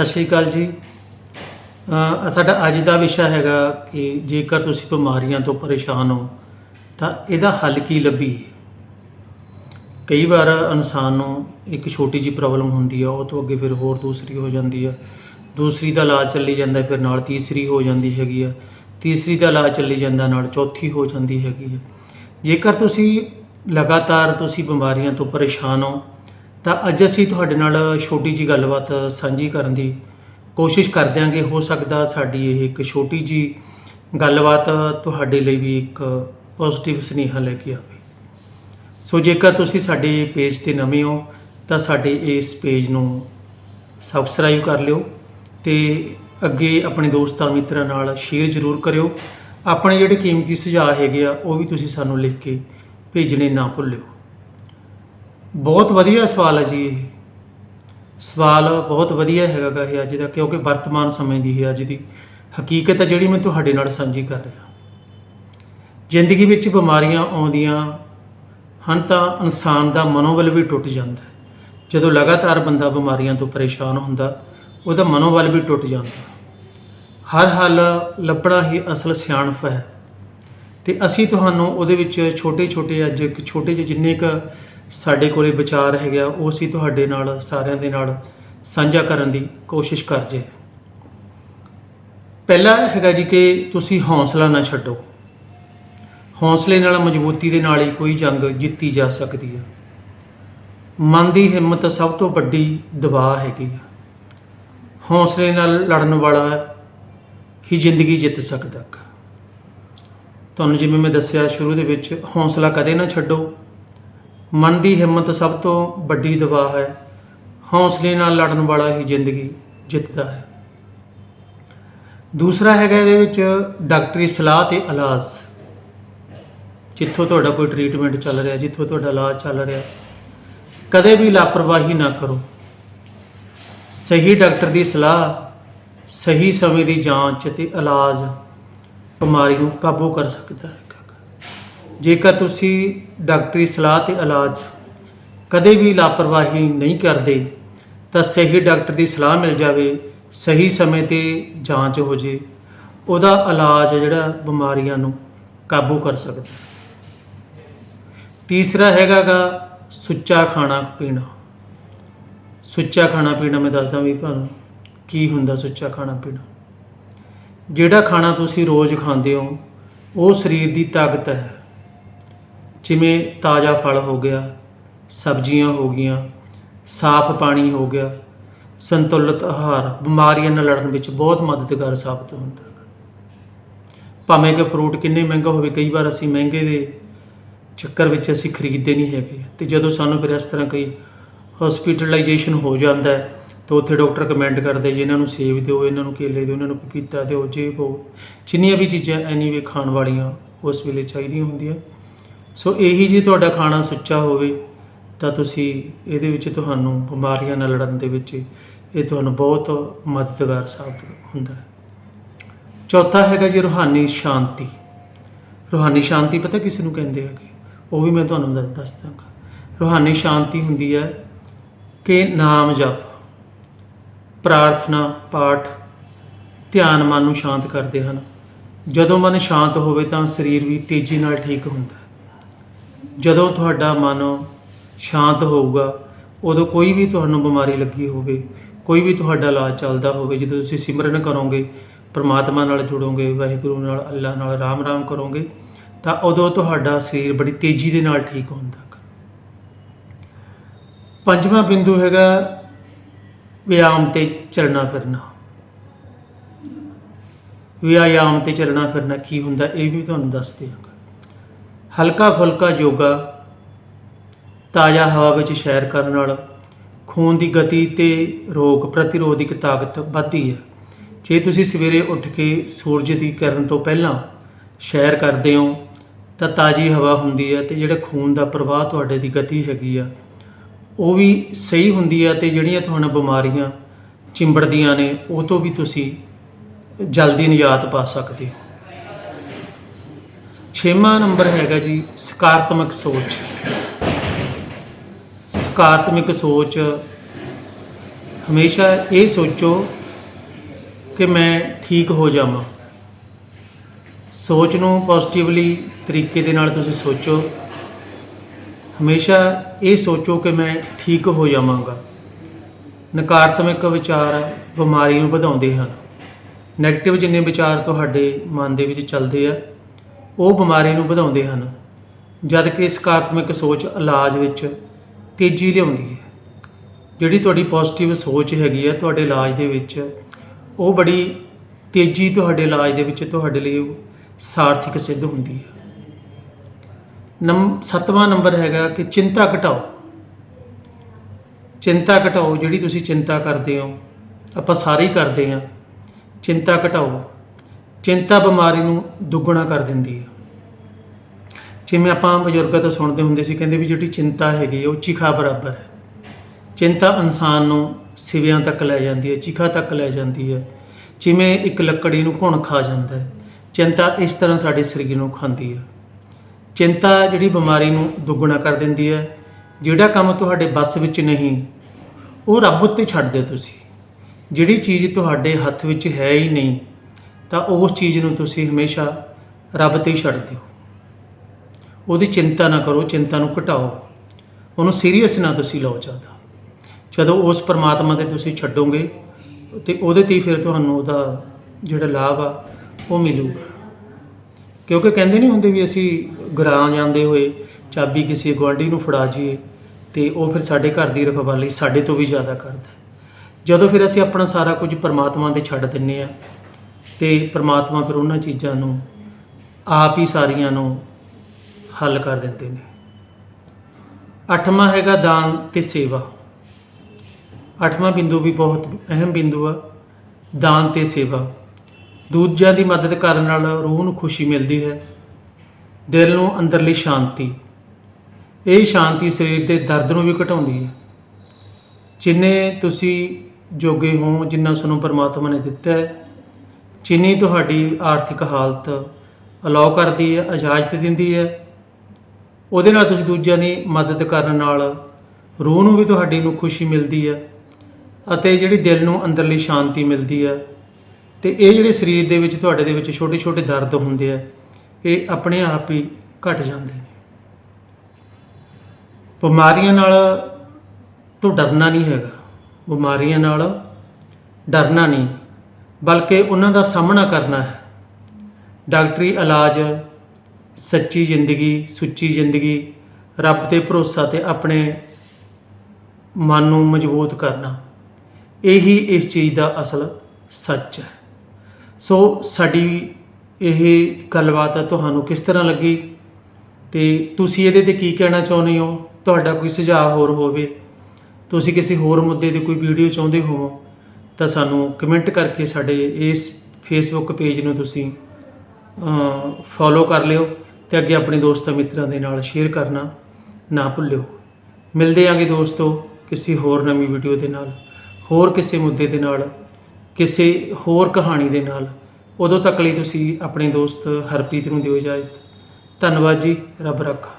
ਸਤਿ ਸ਼੍ਰੀ ਅਕਾਲ ਜੀ। ਸਾਡਾ ਅੱਜ ਦਾ ਵਿਸ਼ਾ ਹੈਗਾ ਕਿ ਜੇਕਰ ਤੁਸੀਂ ਬਿਮਾਰੀਆਂ ਤੋਂ ਪਰੇਸ਼ਾਨ ਹੋ, ਤਾਂ ਇਹਦਾ ਹੱਲ ਕੀ ਲੱਭੀਏ? ਕਈ ਵਾਰ ਇਨਸਾਨ ਨੂੰ ਇੱਕ ਛੋਟੀ ਜੀ ਪ੍ਰੋਬਲਮ ਹੁੰਦੀ ਆ, ਉਹ ਤੋਂ ਅੱਗੇ ਫਿਰ ਹੋਰ ਦੂਸਰੀ ਹੋ ਜਾਂਦੀ ਆ। ਦੂਸਰੀ ਦਾ ਇਲਾਜ ਚੱਲੀ ਜਾਂਦਾ, ਫਿਰ ਨਾਲ ਤੀਸਰੀ ਹੋ ਜਾਂਦੀ ਹੈਗੀ ਆ। ਤੀਸਰੀ ਦਾ ਇਲਾਜ ਚੱਲੀ ਜਾਂਦਾ, ਨਾਲ ਚੌਥੀ ਹੋ ਜਾਂਦੀ ਹੈਗੀ ਆ। ਜੇਕਰ ਤੁਸੀਂ ਲਗਾਤਾਰ ਤੁਸੀਂ ਬਿਮਾਰੀਆਂ ਤੋਂ ਪਰੇਸ਼ਾਨ ਹੋ ਤਾਂ ਅੱਜ ਅਸੀਂ ਤੁਹਾਡੇ ਨਾਲ ਛੋਟੀ ਜੀ ਗੱਲਬਾਤ ਸਾਂਝੀ ਕਰਨ ਦੀ ਕੋਸ਼ਿਸ਼ ਕਰ ਦਿਆਂਗੇ ਹੋ ਸਕਦਾ ਸਾਡੀ ਇਹ ਇੱਕ ਛੋਟੀ ਜੀ ਗੱਲਬਾਤ ਤੁਹਾਡੇ ਲਈ ਵੀ ਇੱਕ ਪੋਜ਼ਿਟਿਵ ਸੁਨੇਹਾ ਲੈ ਕੇ ਆਵੇ। ਸੋ ਜੇਕਰ ਤੁਸੀਂ ਸਾਡੇ ਪੇਜ ਤੇ ਨਵੇਂ ਹੋ, ਤਾਂ ਸਾਡੇ ਇਸ ਪੇਜ ਨੂੰ ਸਬਸਕ੍ਰਾਈਬ ਕਰ ਲਿਓ ਤੇ ਅੱਗੇ ਆਪਣੇ ਦੋਸਤਾਂ ਮਿੱਤਰਾਂ ਨਾਲ ਸ਼ੇਅਰ ਜ਼ਰੂਰ ਕਰਿਓ। ਆਪਣੇ ਜਿਹੜੇ ਕੀਮਤੀ ਸੁਝਾਅ ਹੈਗੇ ਆ, ਉਹ ਵੀ ਤੁਸੀਂ ਸਾਨੂੰ ਲਿਖ ਕੇ ਭੇਜਣੇ ਨਾ ਭੁੱਲਿਓ। ਬਹੁਤ ਵਧੀਆ ਸਵਾਲ ਹੈ ਜੀ ਇਹ। ਸਵਾਲ ਬਹੁਤ ਵਧੀਆ ਹੈਗਾ ਗਾ ਇਹ ਅੱਜ ਦਾ, ਕਿਉਂਕਿ ਵਰਤਮਾਨ ਸਮੇਂ ਦੀ ਹੈ ਅੱਜ ਦੀ ਹਕੀਕਤ ਹੈ ਜਿਹੜੀ ਮੈਂ ਤੁਹਾਡੇ ਨਾਲ ਸਾਂਝੀ ਕਰ ਰਿਹਾ। ਜ਼ਿੰਦਗੀ ਵਿੱਚ ਬਿਮਾਰੀਆਂ ਆਉਂਦੀਆਂ ਹਨ ਤਾਂ ਇਨਸਾਨ ਦਾ ਮਨੋਬਲ ਵੀ ਟੁੱਟ ਜਾਂਦਾ ਹੈ। ਜਦੋਂ ਲਗਾਤਾਰ ਬੰਦਾ ਬਿਮਾਰੀਆਂ ਤੋਂ ਪਰੇਸ਼ਾਨ ਹੁੰਦਾ, ਉਹਦਾ ਮਨੋਬਲ ਵੀ ਟੁੱਟ ਜਾਂਦਾ। ਹਰ ਹੱਲ ਲੱਭਣਾ ਹੀ ਅਸਲ ਸਿਆਣਪ ਹੈ। ਤੇ ਅਸੀਂ ਤੁਹਾਨੂੰ ਉਹਦੇ ਵਿੱਚ ਛੋਟੇ ਛੋਟੇ ਅੱਜ ਇੱਕ ਛੋਟੇ ਜਿਹੇ ਜਿੰਨੇ ਕ ਸਾਡੇ ਕੋਲੇ ਵਿਚਾਰ ਹੈਗਾ, ਉਹ ਅਸੀਂ ਤੁਹਾਡੇ ਨਾਲ, ਸਾਰਿਆਂ ਦੇ ਨਾਲ ਸਾਂਝਾ ਕਰਨ ਦੀ ਕੋਸ਼ਿਸ਼ ਕਰ ਜੇ ਪਹਿਲਾ ਹੈਗਾ ਜੀ ਕਿ ਤੁਸੀਂ ਹੌਸਲਾ ਨਾ ਛੱਡੋ। ਹੌਸਲੇ ਨਾਲ, ਮਜ਼ਬੂਤੀ ਦੇ ਨਾਲ ਹੀ ਕੋਈ ਜੰਗ ਜਿੱਤੀ ਜਾ ਸਕਦੀ ਹੈ ਮਨ ਦੀ ਹਿੰਮਤ ਸਭ ਤੋਂ ਵੱਡੀ ਦਬਾਅ ਹੈਗੀ ਆ। ਹੌਸਲੇ ਨਾਲ ਲੜਨ ਵਾਲਾ ਹੀ ਜ਼ਿੰਦਗੀ ਜਿੱਤ ਸਕਦਾ। ਤੁਹਾਨੂੰ ਜਿਵੇਂ ਮੈਂ ਦੱਸਿਆ, ਸ਼ੁਰੂ ਦੇ ਵਿੱਚ ਹੌਸਲਾ ਕਦੇ ਨਾ ਛੱਡੋ। ਮਨ ਦੀ ਹਿੰਮਤ ਸਭ ਤੋਂ ਵੱਡੀ ਦਬਾਅ ਹੈ। ਹੌਸਲੇ ਨਾਲ ਲੜਨ ਵਾਲਾ ਹੀ ਜ਼ਿੰਦਗੀ ਜਿੱਤਦਾ ਹੈ। ਦੂਸਰਾ ਹੈਗਾ ਇਹਦੇ ਵਿੱਚ ਡਾਕਟਰੀ ਸਲਾਹ ਤੇ ਇਲਾਜ। ਜਿੱਥੋਂ ਤੁਹਾਡਾ ਕੋਈ ਟ੍ਰੀਟਮੈਂਟ ਚੱਲ ਰਿਹਾ, ਜਿੱਥੋਂ ਤੁਹਾਡਾ ਇਲਾਜ ਚੱਲ ਰਿਹਾ, ਕਦੇ ਵੀ ਲਾਪਰਵਾਹੀ ਨਾ ਕਰੋ। ਸਹੀ ਡਾਕਟਰ ਦੀ ਸਲਾਹ, ਸਹੀ ਸਮੇਂ ਦੀ ਜਾਂਚ ਤੇ ਇਲਾਜ ਬਿਮਾਰੀ ਨੂੰ ਕਾਬੂ ਕਰ ਸਕਦਾ ਹੈ। ਜੇਕਰ ਤੁਸੀਂ ਡਾਕਟਰੀ ਸਲਾਹ ਤੇ ਇਲਾਜ ਕਦੇ ਵੀ ਲਾਪਰਵਾਹੀ ਨਹੀਂ ਕਰਦੇ, ਤਾਂ ਸਹੀ ਡਾਕਟਰ ਦੀ ਸਲਾਹ ਮਿਲ ਜਾਵੇ, ਸਹੀ ਸਮੇਂ ਤੇ ਜਾਂਚ ਹੋ ਜੇ, ਉਹਦਾ ਇਲਾਜ ਜਿਹੜਾ ਬਿਮਾਰੀਆਂ ਨੂੰ ਕਾਬੂ ਕਰ ਸਕਦਾ। ਹੈ। ਤੀਸਰਾ ਹੈਗਾਗਾ ਸੁੱਚਾ ਖਾਣਾ ਪੀਣਾ। ਸੁੱਚਾ ਖਾਣਾ ਪੀਣਾ ਮੈਂ ਦੱਸਦਾ ਵੀ ਤੁਹਾਨੂੰ ਕੀ ਹੁੰਦਾ ਸੁੱਚਾ ਖਾਣਾ ਪੀਣਾ। ਜਿਹੜਾ ਖਾਣਾ ਤੁਸੀਂ ਰੋਜ਼ ਖਾਂਦੇ ਹੋ, ਉਹ ਸਰੀਰ ਦੀ ਤਾਕਤ ਹੈ। ਜਿਵੇਂ ਤਾਜ਼ਾ ਫਲ ਹੋ ਗਿਆ, ਸਬਜ਼ੀਆਂ ਹੋ ਗਈਆਂ, ਸਾਫ਼ ਪਾਣੀ ਹੋ ਗਿਆ, ਸੰਤੁਲਿਤ ਆਹਾਰ, ਬਿਮਾਰੀਆਂ ਨਾਲ ਲੜਨ ਵਿੱਚ ਬਹੁਤ ਮਦਦਗਾਰ ਸਾਬਤ ਹੁੰਦਾ ਹੈ ਭਾਵੇਂ ਕਿ ਫਰੂਟ ਕਿੰਨੇ ਮਹਿੰਗਾ ਹੋਵੇ, ਕਈ ਵਾਰ ਅਸੀਂ ਮਹਿੰਗੇ ਦੇ ਚੱਕਰ ਵਿੱਚ ਅਸੀਂ ਖਰੀਦਦੇ ਨਹੀਂ ਹੈਗੇ। ਤੇ ਜਦੋਂ ਸਾਨੂੰ ਫਿਰ ਇਸ ਤਰ੍ਹਾਂ ਕੋਈ ਹਸਪੀਟਲਾਈਜੇਸ਼ਨ ਹੋ ਜਾਂਦਾ ਹੈ, ਤਾਂ ਉੱਥੇ ਡਾਕਟਰ ਕਮੈਂਡ ਕਰਦੇ ਜੀ, ਇਹਨਾਂ ਨੂੰ ਸੇਬ ਦਿਓ, ਇਹਨਾਂ ਨੂੰ ਕੇਲੇ ਦਿਓ, ਇਹਨਾਂ ਨੂੰ ਪਪੀਤਾ ਦਿਓ ਜੇ ਉਹ ਜਿੰਨੀਆਂ ਵੀ ਚੀਜ਼ਾਂ ਐਨੀਵੇ ਖਾਣ ਵਾਲੀਆਂ ਉਸ ਵੇਲੇ ਚਾਹੀਦੀਆਂ ਹੁੰਦੀਆਂ। ਸੋ ਇਹੀ ਜੇ ਤੁਹਾਡਾ ਖਾਣਾ ਸੁੱਚਾ ਹੋਵੇ, ਤਾਂ ਤੁਸੀਂ ਇਹਦੇ ਵਿੱਚ ਤੁਹਾਨੂੰ ਬਿਮਾਰੀਆਂ ਨਾਲ ਲੜਨ ਦੇ ਵਿੱਚ ਇਹ ਤੁਹਾਨੂੰ ਬਹੁਤ ਮਦਦਗਾਰ ਸਾਬਤ ਹੁੰਦਾ ਹੈ। ਚੌਥਾ ਹੈਗਾ ਜੀ ਰੂਹਾਨੀ ਸ਼ਾਂਤੀ। ਰੂਹਾਨੀ ਸ਼ਾਂਤੀ ਪਤਾ ਕਿਸ ਨੂੰ ਕਹਿੰਦੇ ਹੈਗੇ? ਉਹ ਵੀ ਮੈਂ ਤੁਹਾਨੂੰ ਦੱਸ ਦੱਸ ਦਾਂਗਾ। ਰੂਹਾਨੀ ਸ਼ਾਂਤੀ ਹੁੰਦੀ ਹੈ ਕਿ ਨਾਮ ਜਪ, ਪ੍ਰਾਰਥਨਾ, ਪਾਠ ਧਿਆਨ ਮਨ ਨੂੰ ਸ਼ਾਂਤ ਕਰਦੇ ਹਨ। ਜਦੋਂ ਮਨ ਸ਼ਾਂਤ ਹੋਵੇ ਤਾਂ ਸਰੀਰ ਵੀ ਤੇਜ਼ੀ ਨਾਲ ਠੀਕ ਹੁੰਦਾ। ਜਦੋਂ ਤੁਹਾਡਾ ਮਨ ਸ਼ਾਂਤ ਹੋਊਗਾ, ਉਦੋਂ ਕੋਈ ਵੀ ਤੁਹਾਨੂੰ ਬਿਮਾਰੀ ਲੱਗੀ ਹੋਵੇ, ਕੋਈ ਵੀ ਤੁਹਾਡਾ ਇਲਾਜ ਚੱਲਦਾ ਹੋਵੇ, ਜਦੋਂ ਤੁਸੀਂ ਸਿਮਰਨ ਕਰੋਗੇ, ਪਰਮਾਤਮਾ ਨਾਲ ਜੁੜੋਗੇ, ਵਾਹਿਗੁਰੂ ਨਾਲ, ਅੱਲਾ ਨਾਲ ਰਾਮ ਰਾਮ ਕਰੋਗੇ, ਤਾਂ ਉਦੋਂ ਤੁਹਾਡਾ ਸਰੀਰ ਬੜੀ ਤੇਜ਼ੀ ਦੇ ਨਾਲ ਠੀਕ ਹੁੰਦਾ ਹੈ ਪੰਜਵਾਂ ਬਿੰਦੂ ਹੈਗਾ ਵਿਆਮ ਤੇ ਚੱਲਣਾ ਫਿਰਨਾ। ਵਿਆਮ ਤੇ ਚੱਲਣਾ ਫਿਰਨਾ ਕੀ ਹੁੰਦਾ ਇਹ ਵੀ ਤੁਹਾਨੂੰ ਦੱਸ ਦਿਆਂਗਾ। ਹਲਕਾ ਫੁਲਕਾ ਯੋਗਾ ਤਾਜ਼ਾ ਹਵਾ ਵਿੱਚ ਸੈਰ ਕਰਨ ਨਾਲ ਖੂਨ ਦੀ ਗਤੀ ਤੇ ਰੋਗ ਪ੍ਰਤੀਰੋਧਕ ਤਾਕਤ ਵੱਧਦੀ ਹੈ। ਜੇ ਤੁਸੀਂ ਸਵੇਰੇ ਉੱਠ ਕੇ ਸੂਰਜ ਦੀ ਕਿਰਨ ਤੋਂ ਪਹਿਲਾਂ ਸੈਰ ਕਰਦੇ ਹੋ, ਤਾਂ ਤਾਜ਼ੀ ਹਵਾ ਹੁੰਦੀ ਹੈ ਤੇ ਜਿਹੜਾ ਖੂਨ ਦਾ ਪ੍ਰਵਾਹ ਤੁਹਾਡੇ ਦੀ ਗਤੀ ਹੈਗੀ ਆ, ਉਹ ਵੀ ਸਹੀ ਹੁੰਦੀ ਹੈ ਤੇ ਜਿਹੜੀਆਂ ਤੁਹਾਨੂੰ ਬਿਮਾਰੀਆਂ ਚਿੰਬੜਦੀਆਂ ਨੇ, ਉਹ ਤੋਂ ਵੀ ਤੁਸੀਂ ਜਲਦੀ ਨਿਜਾਤ ਪਾ ਸਕਦੇ ਹੋ। ਛੇਵਾਂ ਨੰਬਰ ਹੈਗਾ ਜੀ, ਸਕਾਰਾਤਮਕ ਸੋਚ। ਸਕਾਰਾਤਮਕ ਸੋਚ, ਹਮੇਸ਼ਾ ਇਹ ਸੋਚੋ ਕਿ ਮੈਂ ਠੀਕ ਹੋ ਜਾਵਾਂ। ਸੋਚ ਨੂੰ ਪੋਜ਼ਿਟਿਵਲੀ ਤਰੀਕੇ ਦੇ ਨਾਲ ਤੁਸੀਂ ਸੋਚੋ। ਹਮੇਸ਼ਾ ਇਹ ਸੋਚੋ ਕਿ ਮੈਂ ਠੀਕ ਹੋ ਜਾਵਾਂਗਾ। ਨਕਾਰਾਤਮਕ ਵਿਚਾਰ ਬਿਮਾਰੀ ਨੂੰ ਵਧਾਉਂਦੇ ਹਨ। ਨੈਗੇਟਿਵ ਜਿੰਨੇ ਵਿਚਾਰ ਤੁਹਾਡੇ ਮਨ ਦੇ ਵਿੱਚ ਚੱਲਦੇ ਆ ਉਹ ਬਿਮਾਰੀ ਨੂੰ ਵਧਾਉਂਦੇ ਹਨ ਜਦਕਿ ਸਕਾਰਾਤਮਕ ਸੋਚ ਇਲਾਜ ਵਿੱਚ ਤੇਜ਼ੀ ਲਿਆਉਂਦੀ ਹੈ। ਜਿਹੜੀ ਤੁਹਾਡੀ ਪੋਜ਼ਿਟਿਵ ਸੋਚ ਹੈਗੀ ਹੈ ਤੁਹਾਡੇ ਇਲਾਜ ਦੇ ਵਿੱਚ, ਉਹ ਬੜੀ ਤੇਜ਼ੀ ਤੁਹਾਡੇ ਇਲਾਜ ਦੇ ਵਿੱਚ ਤੁਹਾਡੇ ਲਈ ਉਹ ਸਾਰਥਿਕ ਸਿੱਧ ਹੁੰਦੀ ਹੈ। ਨੰਬ ਸੱਤਵਾਂ ਨੰਬਰ ਹੈਗਾ ਕਿ ਚਿੰਤਾ ਘਟਾਓ। ਚਿੰਤਾ ਘਟਾਓ, ਜਿਹੜੀ ਤੁਸੀਂ ਚਿੰਤਾ ਕਰਦੇ ਹੋ, ਆਪਾਂ ਸਾਰੇ ਹੀ ਕਰਦੇ ਹਾਂ, ਚਿੰਤਾ ਘਟਾਓ। ਚਿੰਤਾ ਬਿਮਾਰੀ ਨੂੰ ਦੁੱਗਣਾ ਕਰ ਦਿੰਦੀ ਹੈ ਜਿਵੇਂ ਆਪਾਂ ਬਜ਼ੁਰਗਾਂ ਤੋਂ ਸੁਣਦੇ ਹੁੰਦੇ ਸੀ ਕਹਿੰਦੇ ਵੀ ਜਿਹੜੀ ਚਿੰਤਾ ਹੈਗੀ ਹੈ, ਉਹ ਚਿਖਾ ਬਰਾਬਰ ਹੈ। ਚਿੰਤਾ ਇਨਸਾਨ ਨੂੰ ਸਿਵਿਆਂ ਤੱਕ ਲੈ ਜਾਂਦੀ ਹੈ ਚਿਖਾ ਤੱਕ ਲੈ ਜਾਂਦੀ ਹੈ। ਜਿਵੇਂ ਇੱਕ ਲੱਕੜੀ ਨੂੰ ਘੁਣ ਖਾ ਜਾਂਦਾ ਹੈ ਚਿੰਤਾ ਇਸ ਤਰ੍ਹਾਂ ਸਾਡੇ ਸਰੀਰ ਨੂੰ ਖਾਂਦੀ ਹੈ ਚਿੰਤਾ ਜਿਹੜੀ ਬਿਮਾਰੀ ਨੂੰ ਦੁੱਗਣਾ ਕਰ ਦਿੰਦੀ ਹੈ ਜਿਹੜਾ ਕੰਮ ਤੁਹਾਡੇ ਬੱਸ ਵਿੱਚ ਨਹੀਂ ਉਹ ਰੱਬ ਉੱਤੇ ਛੱਡ ਦਿਓ ਤੁਸੀਂ। ਜਿਹੜੀ ਚੀਜ਼ ਤੁਹਾਡੇ ਹੱਥ ਵਿੱਚ ਹੈ ਹੀ ਨਹੀਂ ਤਾਂ ਉਸ ਚੀਜ਼ ਨੂੰ ਤੁਸੀਂ ਹਮੇਸ਼ਾ ਰੱਬ ਤੇ ਹੀ ਛੱਡ ਦਿਓ ਉਹਦੀ ਚਿੰਤਾ ਨਾ ਕਰੋ, ਚਿੰਤਾ ਨੂੰ ਘਟਾਓ। ਉਹਨੂੰ ਸੀਰੀਅਸ ਨਾ ਤੁਸੀਂ ਲਓ ਜ਼ਿਆਦਾ। ਜਦੋਂ ਉਸ ਪਰਮਾਤਮਾ ਤੇ ਤੁਸੀਂ ਛੱਡੋਗੇ ਤੇ ਉਹਦੇ ਤੇ ਹੀ ਫਿਰ ਤੁਹਾਨੂੰ ਉਹਦਾ ਜਿਹੜਾ ਲਾਭ ਆ, ਉਹ ਮਿਲੂਗਾ। ਕਿਉਂਕਿ ਕਹਿੰਦੇ ਨਹੀਂ ਹੁੰਦੇ ਵੀ ਅਸੀਂ ਗਰਾਂ ਜਾਂਦੇ ਹੋਏ ਚਾਬੀ ਕਿਸੇ ਗੁਆਂਢੀ ਨੂੰ ਫੜਾ ਜੀਏ ਤੇ ਉਹ ਫਿਰ ਸਾਡੇ ਘਰ ਦੀ ਰਖਵਾਲੀ ਸਾਡੇ ਤੋਂ ਵੀ ਜ਼ਿਆਦਾ ਕਰਦਾ ਜਦੋਂ ਫਿਰ ਅਸੀਂ ਆਪਣਾ ਸਾਰਾ ਕੁਝ ਪਰਮਾਤਮਾ ਤੇ ਛੱਡ ਦਿੰਨੇ ਆ ਤੇ ਪਰਮਾਤਮਾ ਫਿਰ ਉਹਨਾਂ ਚੀਜ਼ਾਂ ਨੂੰ ਆਪ ਹੀ ਸਾਰੀਆਂ ਨੂੰ ਹੱਲ ਕਰ ਦਿੰਦੇ ਨੇ। ਅੱਠਵਾਂ ਹੈਗਾ ਦਾਨ ਤੇ ਸੇਵਾ। ਅੱਠਵਾਂ ਬਿੰਦੂ ਵੀ ਬਹੁਤ ਅਹਿਮ ਬਿੰਦੂ ਆ, ਦਾਨ ਤੇ ਸੇਵਾ। ਦੂਜਿਆਂ ਦੀ ਮਦਦ ਕਰਨ ਨਾਲ ਰੂਹ ਨੂੰ ਖੁਸ਼ੀ ਮਿਲਦੀ ਹੈ, ਦਿਲ ਨੂੰ ਅੰਦਰਲੀ ਸ਼ਾਂਤੀ। ਇਹ ਸ਼ਾਂਤੀ ਸਰੀਰ ਦੇ ਦਰਦ ਨੂੰ ਵੀ ਘਟਾਉਂਦੀ ਹੈ। ਜਿੰਨੇ ਤੁਸੀਂ ਜੋਗੇ ਹੋ, ਜਿੰਨਾ ਤੁਹਾਨੂੰ ਪਰਮਾਤਮਾ ਨੇ ਦਿੱਤਾ ਹੈ ਚੀਨੀ ਤੁਹਾਡੀ ਆਰਥਿਕ ਹਾਲਤ ਅਲਾਉ ਕਰਦੀ ਹੈ, ਇਜਾਜ਼ਤ ਦਿੰਦੀ ਹੈ, ਉਹਦੇ ਨਾਲ ਤੁਸੀਂ ਦੂਜਿਆਂ ਦੀ ਮਦਦ ਕਰਨ ਨਾਲ ਰੂਹ ਨੂੰ ਵੀ ਤੁਹਾਡੀ ਨੂੰ ਖੁਸ਼ੀ ਮਿਲਦੀ ਹੈ ਅਤੇ ਜਿਹੜੀ ਦਿਲ ਨੂੰ ਅੰਦਰਲੀ ਸ਼ਾਂਤੀ ਮਿਲਦੀ ਹੈ ਤੇ ਇਹ ਜਿਹੜੇ ਸਰੀਰ ਦੇ ਵਿੱਚ ਤੁਹਾਡੇ ਦੇ ਵਿੱਚ ਛੋਟੇ ਛੋਟੇ ਦਰਦ ਹੁੰਦੇ ਆ, ਇਹ ਆਪਣੇ ਆਪ ਹੀ ਘਟ ਜਾਂਦੇ ਨੇ। ਬਿਮਾਰੀਆਂ ਨਾਲ ਤੋਂ ਡਰਨਾ ਨਹੀਂ ਹੈਗਾ। ਬਿਮਾਰੀਆਂ ਨਾਲ ਡਰਨਾ ਨਹੀਂ। ਬਲਕਿ ਉਹਨਾਂ ਦਾ ਸਾਹਮਣਾ ਕਰਨਾ ਹੈ। ਡਾਕਟਰੀ ਇਲਾਜ, ਸੱਚੀ ਜ਼ਿੰਦਗੀ, ਸੁੱਚੀ ਜ਼ਿੰਦਗੀ, ਰੱਬ ਤੇ ਭਰੋਸਾ ਤੇ ਆਪਣੇ ਮਨ ਨੂੰ ਮਜ਼ਬੂਤ ਕਰਨਾ, ਇਹੀ ਇਸ ਚੀਜ਼ ਦਾ ਅਸਲ ਸੱਚ ਹੈ। ਸੋ ਸਾਡੀ ਇਹ ਗੱਲਬਾਤ ਤੁਹਾਨੂੰ ਕਿਸ ਤਰ੍ਹਾਂ ਲੱਗੀ ਤੇ ਤੁਸੀਂ ਇਹਦੇ ਤੇ ਕੀ ਕਹਿਣਾ ਚਾਹੁੰਦੇ ਹੋ? ਤੁਹਾਡਾ ਕੋਈ ਸੁਝਾਅ ਹੋਰ ਹੋਵੇ, ਤੁਸੀਂ ਕਿਸੇ ਹੋਰ ਮੁੱਦੇ ਤੇ ਕੋਈ ਵੀਡੀਓ ਚਾਹੁੰਦੇ ਹੋ ਤਾਂ ਸਾਨੂੰ ਕਮੈਂਟ ਕਰਕੇ ਸਾਡੇ ਇਸ ਫੇਸਬੁੱਕ ਪੇਜ ਨੂੰ ਤੁਸੀਂ ਫੋਲੋ ਕਰ ਲਿਓ ਤੇ ਅੱਗੇ ਆਪਣੇ ਦੋਸਤਾਂ ਮਿੱਤਰਾਂ ਦੇ ਨਾਲ ਸ਼ੇਅਰ ਕਰਨਾ ਨਾ ਭੁੱਲਿਓ। ਮਿਲਦੇ ਆਂਗੇ ਦੋਸਤੋ ਕਿਸੇ ਹੋਰ ਨਵੀਂ ਵੀਡੀਓ ਦੇ ਨਾਲ, ਹੋਰ ਕਿਸੇ ਮੁੱਦੇ ਦੇ ਨਾਲ, ਕਿਸੇ ਹੋਰ ਕਹਾਣੀ ਦੇ ਨਾਲ। ਉਦੋਂ ਤੱਕ ਲਈ ਤੁਸੀਂ ਆਪਣੇ ਦੋਸਤ ਹਰਪ੍ਰੀਤ ਨੂੰ ਦਿਓ ਇਜਾਜ਼ਤ। ਧੰਨਵਾਦ ਜੀ, ਰੱਬ ਰੱਖਾ।